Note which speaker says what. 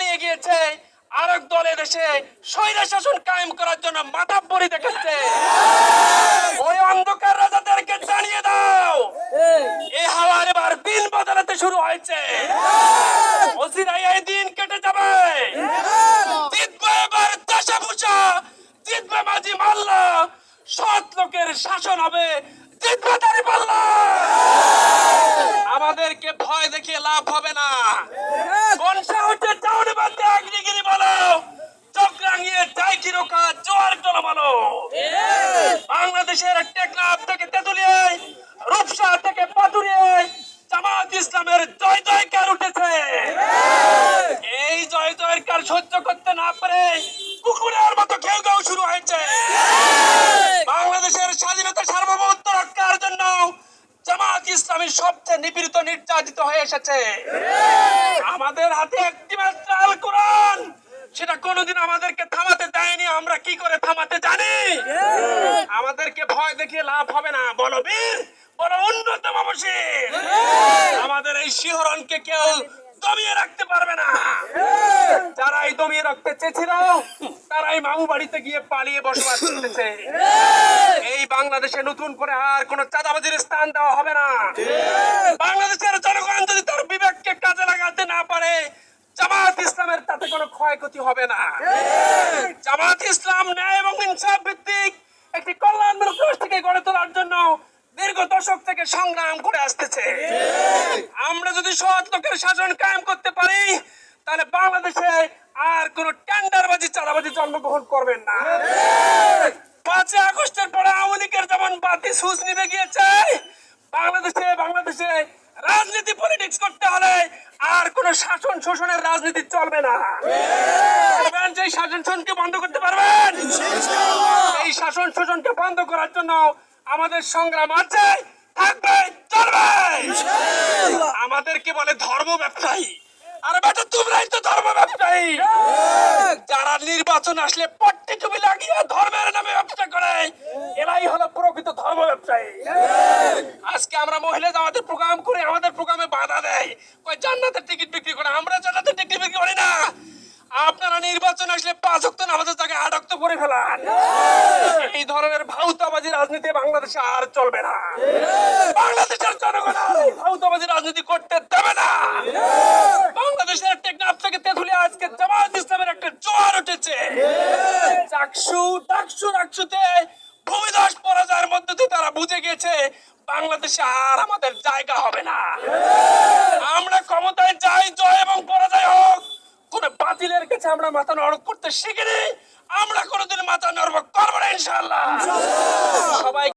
Speaker 1: পালিয়ে গিয়েছে। আরেক দলে দেশে স্বৈরা শাসন কায়েম করার জন্য মাথা পরি দেখেছে। ওই অন্ধকার রাজাদেরকে জানিয়ে দাও। এই হাওয়ার এবার দিন বদলাতে শুরু হয়েছে। অচিরাই এই দিন কেটে যাবে। জিতবে এবার জিতবে মাঝি মাল্লা। সৎ লোকের শাসন হবে, জিতবে পাল্লা আমাদেরকে ভয় দেখিয়ে লাভ হবে না কোন সাহসে চাউনি বান্ধে আগ্নিগিরি বলো চোখ রাঙিয়ে যাই কি রোকা জোয়ার চলো বলো বাংলাদেশের টেকনাফ থেকে তেতুলিয়ে রূপসা থেকে পাতুরিয়ে জামাত ইসলামের জয় জয়কার উঠেছে। এই জয় জয়কার সহ্য করতে না পারে কুকুরের মতো ঘেউ ঘেউ শুরু হয়েছে। বাংলাদেশের স্বাধীনতা সার্বভৌমত্ব রক্ষার জন্য জামাত ইসলামী সবচেয়ে নিপীড়িত, নির্যাতিত হয়ে এসেছে। আমাদের হাতে একটি মাত্র আল কোরআন সেটা কোনোদিন আমাদেরকে থামাতে আমরা কি করে থামাতে জানি? আমাদেরকে ভয় দেখিয়ে লাভ হবে না। বলো বীর বলো উন্নত মামসির আমাদের এই শিহরণকে কেউ দমিয়ে রাখতে পারবে না। যারাই দমিয়ে রাখতে চেয়েছিল তারাই মামু বাড়িতে গিয়ে পালিয়ে বসবাস করতেছে। এই বাংলাদেশে নতুন করে আর কোন চাঁদাবাজির স্থান দেওয়া হবে না। বাংলাদেশের জনগণ যদি তার বিবেককে কাজে লাগাতে না পারে জামাত ইসলামের তাতে কোনো ক্ষয়ক্ষতি হবে না। জামাত ইসলাম ন্যায় এবং ইনসাফ ভিত্তিক একটি কল্যাণমূলক রাষ্ট্রকে গড়ে তোলার জন্য দীর্ঘ দশক থেকে সংগ্রাম করে আসতেছে। আমরা যদি সৎ লোকের শাসন কায়েম করতে পারি তাহলে বাংলাদেশে আর কোন টেন্ডারবাজি চাঁদাবাজি জন্মগ্রহণ করবেন না। পাঁচই আগস্টের পরে আওয়ামী লীগের যেমন বাতি সুচ নিভে গিয়েছে বাংলাদেশে বাংলাদেশে রাজনীতি পলিটিক্স করতে হলে আর কোন শাসন শোষণের রাজনীতি চলবে না। যে শাসন শোষণকে বন্ধ করতে পারবেন? এই শাসন শোষণকে বন্ধ করার জন্য আমাদের সংগ্রাম আছে, থাকবে, চলবে। আমাদেরকে বলে ধর্ম ব্যবসায়ী। আরে বেটা, তোমরাই তো ধর্ম ব্যবসায়ী। যারা নির্বাচন আসলে পট্টি টুপি লাগিয়ে ধর্মের নামে ব্যবসা করে এরাই হলো প্রকৃত ধর্ম ব্যবসায়ী আজকে আমরা মহিলা আমাদের প্রোগ্রাম করে আমাদের প্রোগ্রামে বাধা দেয় কই জান্নাতের টিকিট বিক্রি করে, আমরা জান্নাতের টিকিট বিক্রি করি না। আপনারা নির্বাচন আসলে পাঁচ অক্ট নামাজের জায়গায় আট অক্ট করে ফেলান। এই ধরনের ভাউতাবাজি রাজনীতি বাংলাদেশে আর চলবে না। বাংলাদেশের জনগণ ভাউতাবাজি রাজনীতি করতে দেবে না। বাংলাদেশের টেকনাফ থেকে তেঁতুলিয়া আজকে জামাত ইসলামের একটা জোয়ার উঠেছে। চাকসু, ডাকসু, ডাকসুতে ভূমিদাস পরাজয়ের মধ্যে দিয়ে তারা বুঝে গেছে বাংলাদেশে আর আমাদের জায়গা হবে না। ক্ষমতায় জয় এবং পরাজয় হোক। কোন বাতিলের কাছে আমরা মাথা নরক করতে শিখিনি। আমরা কোনোদিন মাথা নরব করব না ইনশাল্লাহ সবাই